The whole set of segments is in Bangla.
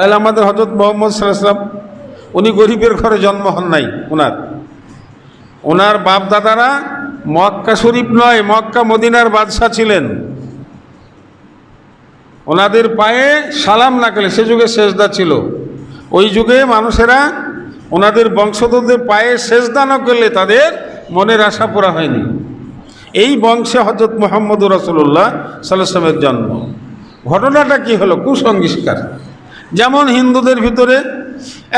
তাহলে আমাদের হজরত মোহাম্মদ সাল্লাম উনি গরিবের ঘরে জন্ম হন নাই ওনার ওনার বাপ দাদারা মক্কা শরীফ নয়, মক্কা মদিনার বাদশাহ ছিলেন। ওনাদের পায়ে সালাম না করলে সে যুগে সেজদা ছিল। ওই যুগে মানুষেরা ওনাদের বংশধরদের পায়ে সেজদা না করলে তাদের মনের আশা পুরা হয়নি। এই বংশে হজরত মোহাম্মদ রসুল্লাহ সাল্লামের জন্ম। ঘটনাটা কি হলো? কুসংস্কার। যেমন হিন্দুদের ভিতরে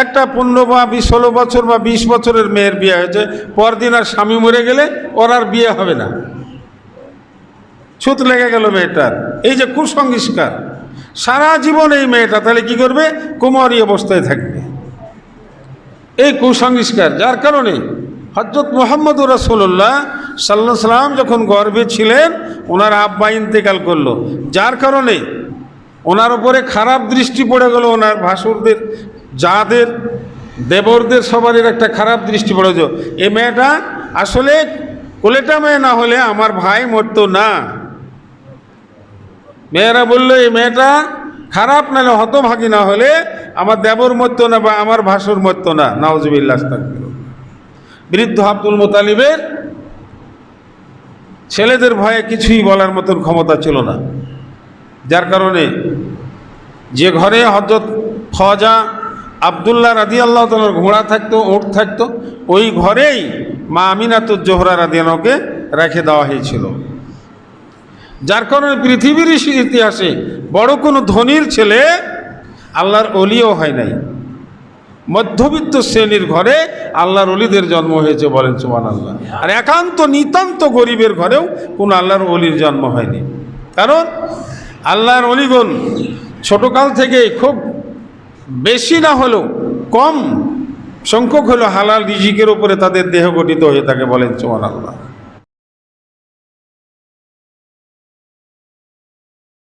একটা পনেরো বা বিশ, ষোলো বছর বা বিশ বছরের মেয়ের বিয়ে হয়েছে, পরদিন আর স্বামী মরে গেলে ওর আর বিয়ে হবে না। ছুত লেগে গেল মেয়েটার। এই যে কুসংস্কার, সারা জীবন এই মেয়েটা তাহলে কি করবে? কুমারী অবস্থায় থাকবে। এই কুসংস্কার, যার কারণে হজরত মোহাম্মদ রসুল্লাহ সাল্লাহ সাল্লাম যখন গর্ভে ছিলেন, ওনার আব্বা ইন্তেকাল করল। যার কারণে ওনার উপরে খারাপ দৃষ্টি পড়ে গেল ওনার ভাসুরদের, যাদের, দেবরদের সবারই একটা খারাপ দৃষ্টি পড়ে গেল। এ মেয়েটা আসলে কোলেটা মেয়ে না হলে আমার ভাই মরতো না। মেয়েরা বলল, এই মেয়েটা খারাপ নাহলে হতভাগী না হলে আমার দেবর মরতো না বা আমার ভাসুর মরতো না। নাওজবিল্লাহ বৃদ্ধ আব্দুল মোতালিবের ছেলেদের ভয়ে কিছুই বলার মতন ক্ষমতা ছিল না। যার কারণে যে ঘরে হজরত খজা আবদুল্লাহ রাদি আল্লাহ তালার ঘোড়া থাকতো, ওট থাকতো, ওই ঘরেই মা আমিনাতুর জোহরা রাদিয়ানকে রেখে দেওয়া হয়েছিল। যার কারণে পৃথিবীর ইতিহাসে বড় কোনো ধনির ছেলে আল্লাহর অলিও হয় নাই। মধ্যবিত্ত শ্রেণির ঘরে আল্লাহর অলিদের জন্ম হয়েছে বলেন সুমান আল্লাহ আর একান্ত নিতান্ত গরিবের ঘরেও কোনো আল্লাহর অলির জন্ম হয়নি। কারণ আল্লাহর অলিগণ, ছোটকাল থেকে খুব বেশি না হলেও কম সংখ্যক হলো হালাল রিজিকের উপরে তাদের দেহ গঠিত হয়ে তাকে বলেন চোয়ান আল্লাহ